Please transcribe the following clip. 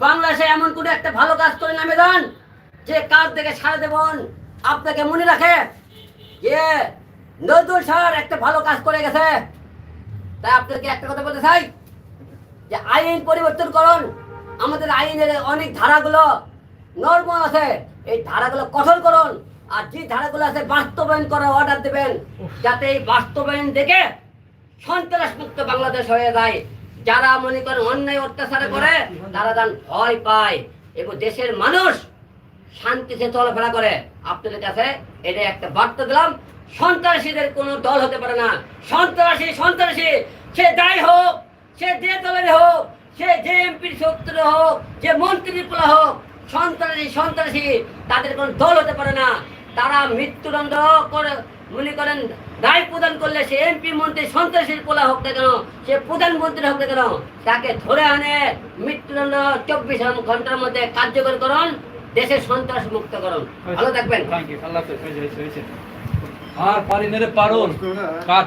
বাংলাদেশে এমন কোনো একটা ভালো কাজ করে নামে দেন যে কাজ থেকে সারা দেবন আপনাকে মনে রাখে যে নজরুল স্যার একটা ভালো কাজ করে গেছে। তাই আপনাকে একটা কথা বলতে চাই যে আইন পরিবর্তন করুন। আমাদের আইনের অনেক ধারাগুলো নর্মাল আছে এই ধারাগুলো কঠোর করুন। আর যে ধারাগুলো আছে বাস্তবায়ন করার অর্ডার দেবেন যাতে এই বাস্তবায়ন দেখে সন্ত্রাস মুক্ত বাংলাদেশ হয়ে যায়। যারা মনে করেন অন্যায় অত্যাচার করে, তারা যেন ভয় পায়। এবং দেশের মানুষ শান্তিতে চলাফেরা করে। আপনাদের কাছে এটা একটা বার্তা দিলাম। সন্ত্রাসীদের কোনো দল হতে পারে না। সন্ত্রাসী সন্ত্রাসী! সে যাই হোক, সে যে দলের হোক, সে যে এমপির শত্রু হোক, যে মন্ত্রীর পোলা হোক, সন্ত্রাসী সন্ত্রাসী, তাদের কোনো দল হতে পারে না। তারা মৃত্যুদণ্ড করে মনে করেন দায় প্রদান করলে সে এমপি মন্ত্রী সন্ত্রাসীর পোলা হোক না কেন সে প্রধানমন্ত্রী হোক না কেন তাকে ধরে আনে মৃত্যুদণ্ড চব্বিশ ঘণ্টার মধ্যে কার্যকর করুন দেশের সন্ত্রাস মুক্ত করুন। ভালো থাকবেন। আর পারি মেরে পারুন। কাট।